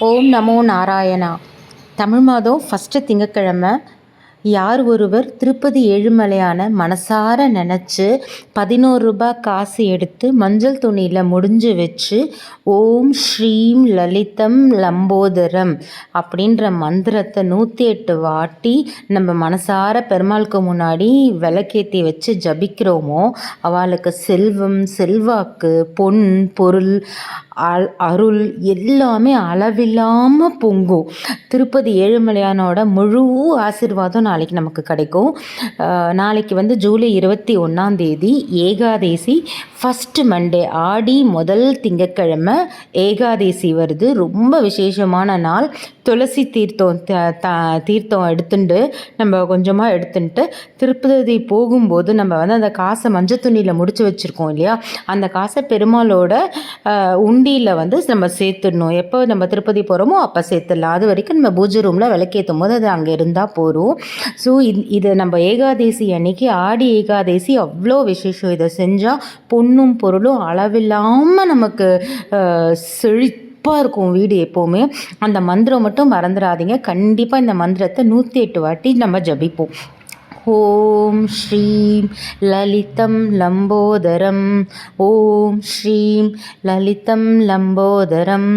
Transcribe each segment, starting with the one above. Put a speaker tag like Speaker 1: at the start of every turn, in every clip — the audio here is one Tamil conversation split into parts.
Speaker 1: ஓம் நமோ நாராயணா. தமிழ் மாதம் ஃபஸ்ட்டு திங்கக்கிழமை யார் ஒருவர் திருப்பதி ஏழுமலையான மனசார நினச்சி பதினோரு ரூபாய் காசு எடுத்து மஞ்சள் துணியில் முடிஞ்சு வச்சு ஓம் ஸ்ரீம் லலிதம் லம்போதரம் அப்படின்ற மந்திரத்தை நூற்றி எட்டு வாட்டி நம்ம மனசார பெருமாளுக்கு முன்னாடி விளக்கேற்றி வச்சு ஜபிக்கிறோமோ அவளுக்கு செல்வம் செல்வாக்கு பொன் பொருள் அருள் எல்லாமே அளவில்லாமல் பொங்கும். திருப்பதி ஏழுமலையானோட முழு ஆசிர்வாதம் நாளைக்கு நமக்கு கிடைக்கும். நாளைக்கு வந்து ஜூலை இருபத்தி ஒன்றாந்தேதி ஏகாதேசி ஃபஸ்ட்டு மண்டே ஆடி முதல் திங்கக்கிழமை ஏகாதேசி வருது. ரொம்ப விசேஷமான நாள். துளசி தீர்த்தம் தீர்த்தம் எடுத்துட்டு நம்ம கொஞ்சமாக எடுத்துட்டு திருப்பதி போகும்போது நம்ம வந்து அந்த காசை மஞ்சள் துணியில் முடிச்சு வச்சுருக்கோம் இல்லையா? அந்த காசை பெருமாளோட உண்டியில் வந்து நம்ம சேர்த்துடணும். எப்போ நம்ம திருப்பதி போகிறோமோ அப்போ சேர்த்துடலாம். அது வரைக்கும் நம்ம பூஜை ரூமில் விளக்கேற்றும் போது அது அங்கே இருந்தால் போகிறோம் ஸோ இது இதை நம்ம ஏகாதேசி அன்னைக்கு ஆடி ஏகாதேசி அவ்வளோ விசேஷம். இதை செஞ்சால் பொண்ணும் பொருளும் அளவில்லாமல் நமக்கு செழி சிறப்பாக இருக்கும் வீடு எப்போவுமே. அந்த மந்திரம் மட்டும் மறந்துடாதீங்க கண்டிப்பாக இந்த மந்திரத்தை நூற்றி எட்டு வாட்டி நம்ம ஜபிப்போம். ஓம் ஸ்ரீம் லலிதம் லம்போதரம். ஓம் ஸ்ரீம் லலிதம் லம்போதரம்.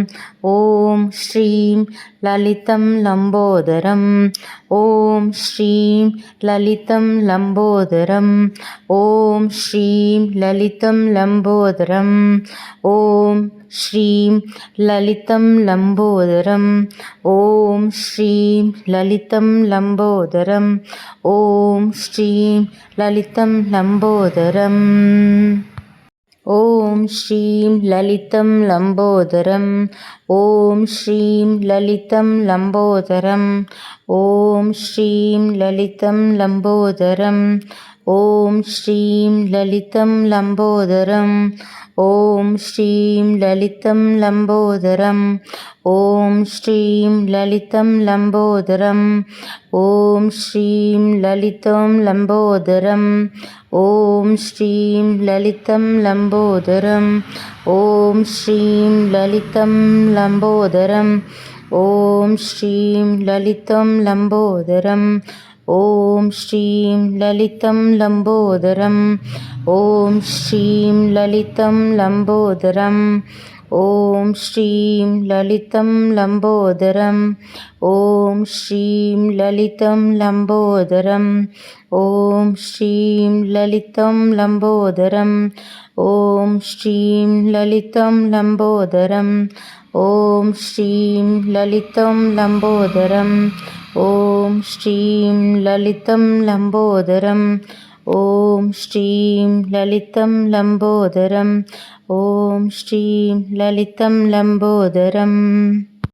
Speaker 1: ஓம் ஸ்ரீம் ललितं लम्बोदरम् ॐ श्रीं ललितं लम्बोदरम् ॐ श्रीं ललितं लम्बोदरम् ॐ श्रीं ललितं लम्बोदरम् ॐ श्रीं ललितं लम्बोदरम् ॐ श्रीं ललितं लम्बोदरम् ॐ श्रीं ललितं लम्बोदरम् ॐ श्रीं ललितं लम्बोदरम् ॐ श्रीं ललितं लम्बोदरम् ॐ श्रीं ललितं लम्बोदरम् ॐ श्रीं ललितं लम्बोदरम् ॐ श्रीं ललितं लम्बोदरम् ॐ श्रीं ललितं लम्बोदरम् ॐ श्रीं ललितं लम्बोदरम् ॐ श्रीं ललितं लम्बोदरम् ॐ श्रीं ललितं लम्बोदरम् ॐ श्रीं ललितं लम्बोदरम् ॐ श्रीं ललितं लम्बोदरम् ॐ श्रीं ललितं लम्बोदरम् ॐ श्रीं ललितं लम्बोदरम् ॐ श्रीं ललितं लम्बोदरम् ॐ श्रीं ललितं लम्बोदरम् ॐ श्रीं ललितं लम्बोदरम् ॐ श्रीं ललितं लम्बोदरम् ॐ श्रीं ललितं लम्बोदरम् ॐ श्रीं ललितं लम्बोदरम्